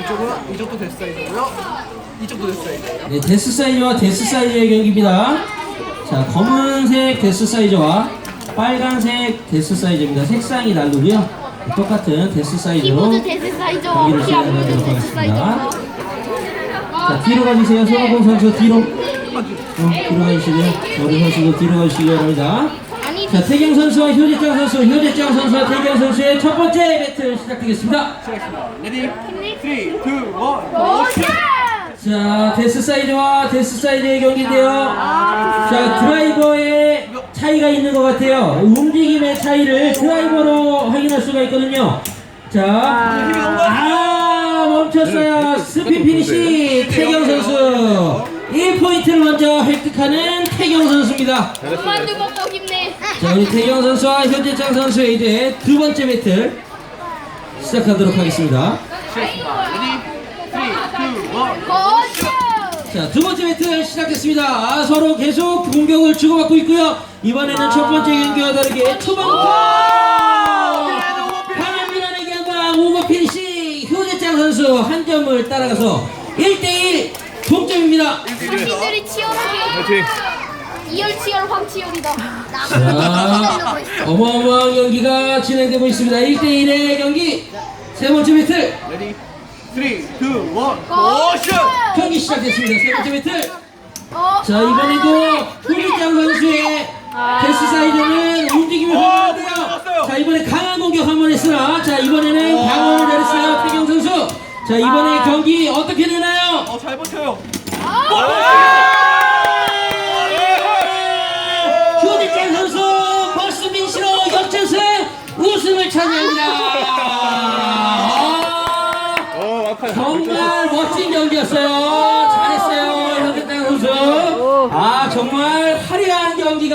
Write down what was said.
이쪽은 이쪽도 데스 사이즈고요. 이쪽도 데스 사이즈예요. 네, 데스 사이즈와 데스 사이즈의 경기입니다. 자, 검은색 데스 사이즈와 빨간색 데스 사이즈입니다. 색상이 다르고요. 똑같은 데스 사이즈로 키보드 데스 사이즈와 경기를 진행하도록 데스 하겠습니다. 자, 뒤로 가주세요. 손아공 선수 뒤로. 어, 뒤로 가주시고요. 어린 선수도 뒤로 가주시기 바랍니다. 아니 자, 태경 선수와 효재짱 선수, 효재짱 선수와 태경 선수의 첫 번째 배틀 시작되겠습니다. 시작했습니다. 레디, 3, 2, 1, 오션! 자, 데스 사이즈와 데스 사이즈의 경기인데요. 자, 드라이버의 차이가 있는 것 같아요. 움직임의 차이를 드라이버로 확인할 수가 있거든요. 자, 아, 멈췄어요. 스핀 피니시 태경 선수. 1포인트를 먼저 획득하는 태경 선수입니다. 만두 먹고 싶네. 자, 우리 태경 선수와 현재장 선수의 이제 두 번째 배틀 시작하도록 하겠습니다. 시작했습니다. 레디, 3, 2, 1. 오션! 자, 두 번째 배틀 시작됐습니다. 아, 서로 계속 공격을 주고받고 있고요. 이번에는 첫 번째 경기와 다르게 초반부터 강한 밀어내기 한방 오버 피니시 효재짱 선수 한 점을 따라가서 1대1 동점입니다. 자신들이 치열하게 이 열치열 황치열이다. 자, 어마어마한 경기가 진행되고 있습니다. 1대1의 경기. 세 번째 배틀. 레디, 3, 2, 1. 오션! 경기 시작됐습니다. 세 번째 배틀. 어, 자 이번에도 후리짱 선수의 데스 사이드는 움직임이 활발한데요. 자 이번에 강한 공격 한번 했으나 자 이번에는 방어를 잘했어요 태경 선수. 자 이번에 경기 어떻게 되나요? 어, 잘 정말 멋진 경기였어요. 잘했어요. 현대짱 선수 아 정말 화려한 경기가